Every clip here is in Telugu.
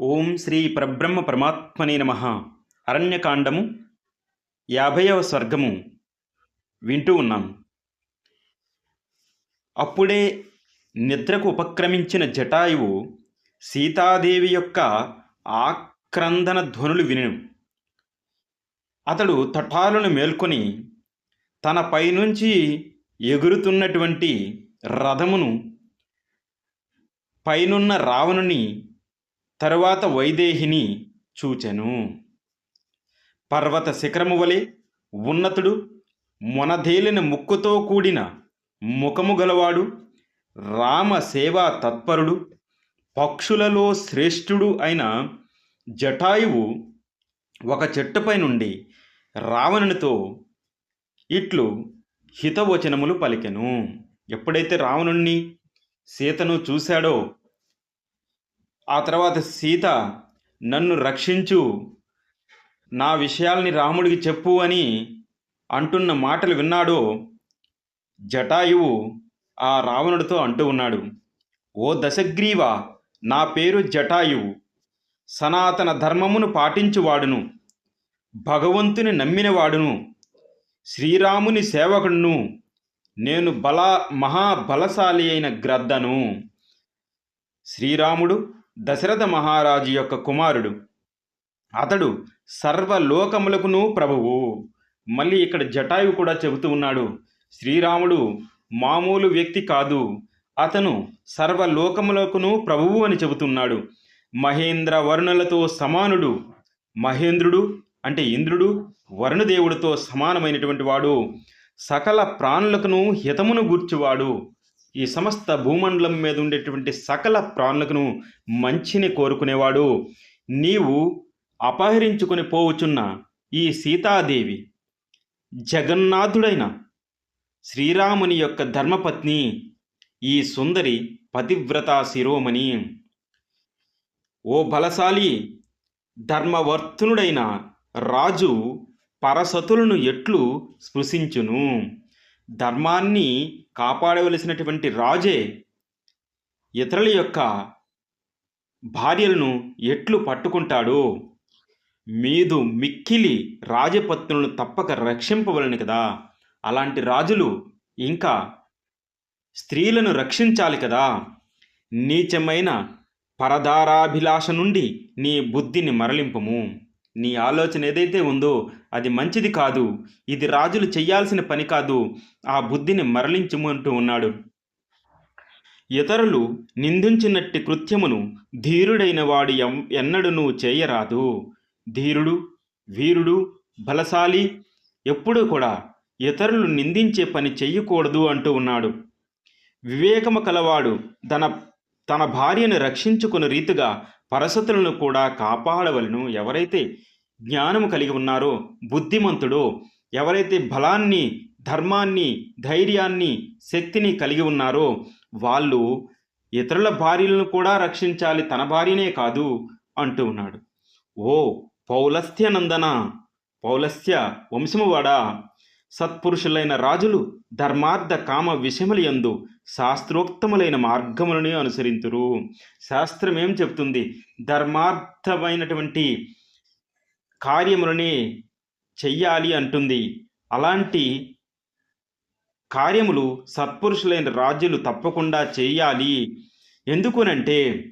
ఓం శ్రీ పరబ్రహ్మ పరమాత్మనే నమ. అరణ్యకాండము యాభైవ స్వర్గము. వింటూ ఉన్నాం. అప్పుడే నిద్రకు ఉపక్రమించిన జటాయువు సీతాదేవి యొక్క ఆక్రందన ధ్వనులు వినెను. అతడు తటాలను మేల్కొని తన పైనుంచి ఎగురుతున్నటువంటి రథమును పైనున్న రావణుని తరువాత వైదేహిని చూచెను. పర్వత శిఖరము వలె ఉన్నతుడు మొనదేలిన ముక్కుతో కూడిన ముఖము గలవాడు రామ సేవా తత్పరుడు పక్షులలో శ్రేష్ఠుడు అయిన జటాయువు ఒక చెట్టుపై నుండి రావణునితో ఇట్లు హితవచనములు పలికెను. ఎప్పుడైతే రావణుణ్ణి సీతను చూశాడో ఆ తర్వాత సీత నన్ను రక్షించు. నా విషయాల్ని రాముడికి చెప్పు అని అంటున్న మాటలు విన్నాడో జటాయువు ఆ రావణుడితో అంటూ ఉన్నాడు ఓ దశగ్రీవ నా పేరు జటాయువు. సనాతన ధర్మమును పాటించువాడును. భగవంతుని నమ్మినవాడును. శ్రీరాముని సేవకుడును. నేను బల మహాబలశాలి అయిన గ్రద్దను. శ్రీరాముడు దశరథ మహారాజు యొక్క కుమారుడు. అతడు సర్వలోకములకును ప్రభువు. మళ్ళీ ఇక్కడ జటాయువు కూడా చెబుతూ ఉన్నాడు. శ్రీరాముడు మామూలు వ్యక్తి కాదు. అతను సర్వలోకములకును ప్రభువు అని చెబుతున్నాడు. మహేంద్ర వరుణులతో సమానుడు. మహేంద్రుడు అంటే ఇంద్రుడు వరుణదేవుడితో సమానమైనటువంటి వాడు. సకల ప్రాణులకును హితమును గూర్చువాడు. ఈ సమస్త భూమండలం మీద ఉండేటువంటి సకల ప్రాణులకును మంచిని కోరుకునేవాడు. నీవు అపహరించుకొని పోవుచున్న ఈ సీతాదేవి జగన్నాథుడైన శ్రీరాముని యొక్క ధర్మపత్ని ఈ సుందరి పతివ్రత శిరోమణి. ఓ బలశాలి ధర్మవర్తునుడైన రాజు పరసతులను ఎట్లు స్పృశించును? ధర్మాన్ని కాపాడవలసినటువంటి రాజే ఇతరుల యొక్క భార్యలను ఎట్లు పట్టుకుంటాడో మీదు మిక్కిలి రాజపత్నులను తప్పక రక్షింపవలని కదా. అలాంటి రాజులు ఇంకా స్త్రీలను రక్షించాలి కదా. నీచమైన పరదారాభిలాష నుండి నీ బుద్ధిని మరలింపము. నీ ఆలోచన ఏదైతే ఉందో అది మంచిది కాదు. ఇది రాజులు చేయాల్సిన పని కాదు. ఆ బుద్ధిని మరలించుమంటూ ఉన్నాడు. ఇతరులు నిందించినట్టి కృత్యమును ధీరుడైన వాడు ఎం ఎన్నడూ చేయరాదు. ధీరుడు వీరుడు బలశాలి ఎప్పుడూ కూడా ఇతరులు నిందించే పని చెయ్యకూడదు అంటూ ఉన్నాడు. వివేకము కలవాడు తన తన భార్యను రక్షించుకున్న రీతిగా పరసతులను కూడా కాపాడవలను. ఎవరైతే జ్ఞానము కలిగి ఉన్నారో బుద్ధిమంతుడో ఎవరైతే బలాన్ని ధర్మాన్ని ధైర్యాన్ని శక్తిని కలిగి ఉన్నారో వాళ్ళు ఇతరుల భార్యలను కూడా రక్షించాలి తన భార్యనే కాదు అంటూ ఉన్నాడు. ఓ పౌలస్త్య నందన పౌలస్త్య వంశమువాడా? సత్పురుషులైన రాజులు ధర్మార్థ కామ విషములయందు శాస్త్రోక్తములైన మార్గములను అనుసరింతురు. శాస్త్రం ఏం చెప్తుంది? ధర్మార్థమైనటువంటి కార్యములని చెయ్యాలి అంటుంది. అలాంటి కార్యములు సత్పురుషులైన రాజులు తప్పకుండా చేయాలి ఎందుకునంటే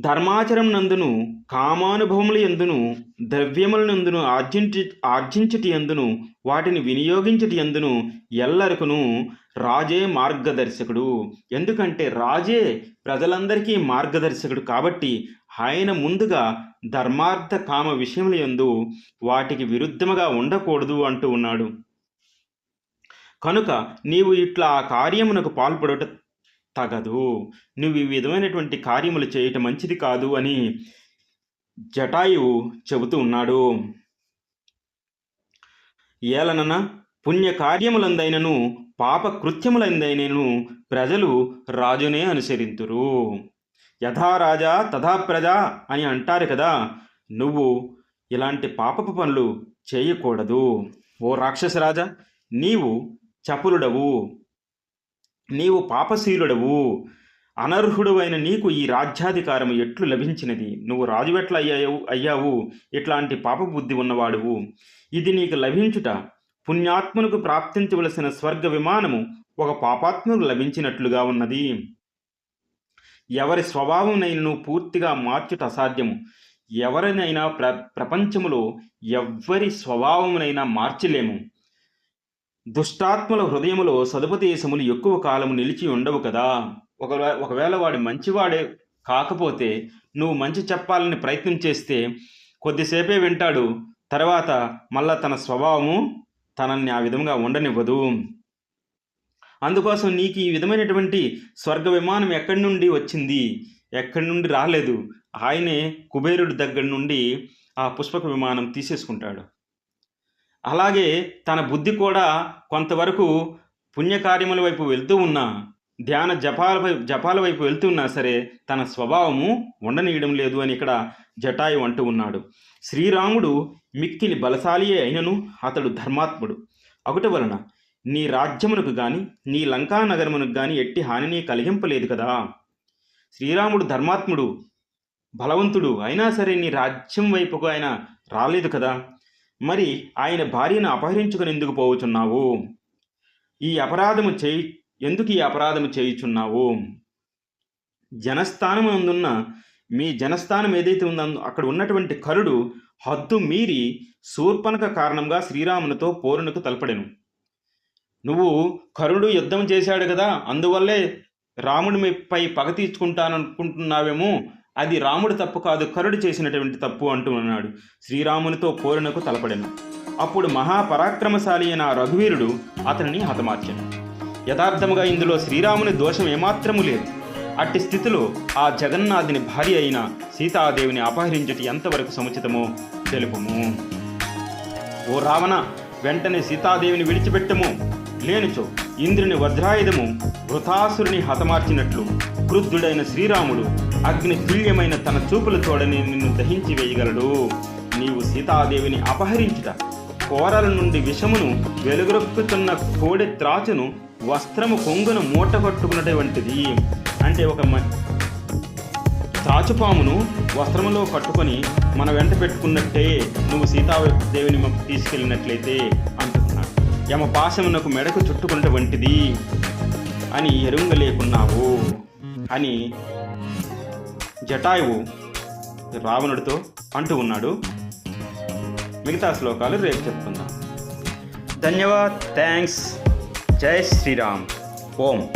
ధర్మాచరం నందును కామానుభవముల ఎందును ద్రవ్యముల నందును ఆర్జించి ఆర్జించటి ఎందును వాటిని వినియోగించటి ఎందును ఎల్లరకును రాజే మార్గదర్శకుడు. ఎందుకంటే రాజే ప్రజలందరికీ మార్గదర్శకుడు కాబట్టి ఆయన ముందుగా ధర్మార్థ కామ విషయముల ఎందు వాటికి విరుద్ధముగా ఉండకూడదు అంటూ ఉన్నాడు. కనుక నీవు ఇట్లా ఆ కార్యమునకు పాల్పడుట తగదు. నువ్వు ఈ విధమైనటువంటి కార్యములు చేయటం మంచిది కాదు అని జటాయువు చెబుతూ ఉన్నాడు. ఏలనన పుణ్య కార్యములందైనను పాప కృత్యములందైనను ప్రజలు రాజునే అనుసరింతురు. యథా రాజా తథా ప్రజ అని అంటారు కదా నువ్వు ఇలాంటి పాపపు పనులు చేయకూడదు. ఓ రాక్షసరాజా నీవు చపురుడవు. నీవు పాపశీలుడవు. అనర్హుడవైన నీకు ఈ రాజ్యాధికారము ఎట్లు లభించినది? నువ్వు రాజు అయ్యావు అయ్యావు? ఇట్లాంటి పాపబుద్ధి ఉన్నవాడువు. ఇది నీకు లభించుట. పుణ్యాత్మునకు ప్రాప్తించవలసిన స్వర్గ విమానము ఒక పాపాత్ముకు లభించినట్లుగా ఉన్నది. ఎవరి స్వభావంనైనను పూర్తిగా మార్చుట అసాధ్యము. ఎవరినైనా ప్ర ప్రపంచములో ఎవ్వరి స్వభావమునైనా మార్చలేము. దుష్టాత్మల హృదయములో సదుపదేశములు ఎక్కువ కాలము నిలిచి ఉండవు కదా. ఒకవే ఒకవేళ వాడు మంచివాడే కాకపోతే నువ్వు మంచి చెప్పాలని ప్రయత్నం చేస్తే కొద్దిసేపే వింటాడు. తర్వాత మళ్ళా తన స్వభావము తనని ఆ విధంగా ఉండనివ్వదు. అందుకోసం నీకు ఈ విధమైనటువంటి స్వర్గ విమానం ఎక్కడి నుండి వచ్చింది? ఎక్కడి నుండి రాలేదు? ఆయనే కుబేరుడి దగ్గర నుండి ఆ పుష్పక విమానం తీసేసుకుంటాడు. అలాగే తన బుద్ధి కూడా కొంతవరకు పుణ్యకార్యముల వైపు వెళ్తూ ఉన్నా ధ్యాన జపాల వైపు జపాల వైపు వెళ్తూ ఉన్నా సరే తన స్వభావము ఉండనీయడం లేదు అని ఇక్కడ జటాయు అంటూ ఉన్నాడు. శ్రీరాముడు మిక్కిలి బలశాలియే అయినను అతడు ధర్మాత్ముడు. ఒకటి వలన నీ రాజ్యమునకు గాని నీ లంకా నగరమునకు గాని ఎట్టి హానిని కలిగింపలేదు కదా. శ్రీరాముడు ధర్మాత్ముడు బలవంతుడు అయినా సరే నీ రాజ్యం వైపుకు ఆయన రాలేదు కదా. మరి ఆయన భార్యను అపహరించుకుని ఎందుకు పోవుచున్నావు? ఈ అపరాధము చేయి ఎందుకు ఈ అపరాధము చేయుచున్నావు? జనస్థానము అందున్న మీ జనస్థానం ఏదైతే ఉందో అక్కడ ఉన్నటువంటి కరుడు హద్దు మీరి శూర్పణక కారణంగా శ్రీరామునితో పోరునకు తలపడెను. నువ్వు కరుడు యుద్ధం చేశాడు కదా అందువల్లే రాముడిపై పగ తీర్చుకుంటాననుకుంటున్నావేమో అది రాముడు తప్పు కాదు కరుడు చేసినటువంటి తప్పు అంటూ అన్నాడు. శ్రీరామునితో కోరినకు తలపడెను. అప్పుడు మహాపరాక్రమశాలి అయిన రఘువీరుడు అతనిని హతమార్చాడు. యథార్థముగా ఇందులో శ్రీరాముని దోషం ఏమాత్రము లేదు. అట్టి స్థితిలో ఆ జగన్నాథుని భార్య అయిన సీతాదేవిని అపహరించుట ఎంతవరకు సముచితమో తెలుపుము. ఓ రావణ వెంటనే సీతాదేవిని విడిచిపెట్టము. లేనిచో ఇంద్రుని వజ్రాయుధము వృతాసురుని హతమార్చినట్లు క్రుద్ధుడైన శ్రీరాముడు అగ్ని తుల్యమైన తన చూపుల తోడని నిన్ను దహించి వేయగలడు. నీవు సీతాదేవిని అపహరించుట కోరల నుండి విషమును వెలుగురొక్కుతున్న కోడె త్రాచును వస్త్రము కొంగును మూట కట్టుకున్నటువంటిది అంటే ఒక మ- త్రాచుపామును వస్త్రములో కట్టుకొని మన వెంట పెట్టుకున్నట్టే నువ్వు సీతాదేవిని తీసుకెళ్ళినట్లయితే అంటున్నాడు యమ పాశమునకు మెడకు చుట్టుకుంట వంటిది అని ఎరుంగ లేకున్నావు అని జటాయువు రావణుడితో అంటూ ఉన్నాడు. మిగతా శ్లోకాలు రేపు చెప్పుకుందాం. ధన్యవాద్. థ్యాంక్స్. జై శ్రీరామ్. ఓం.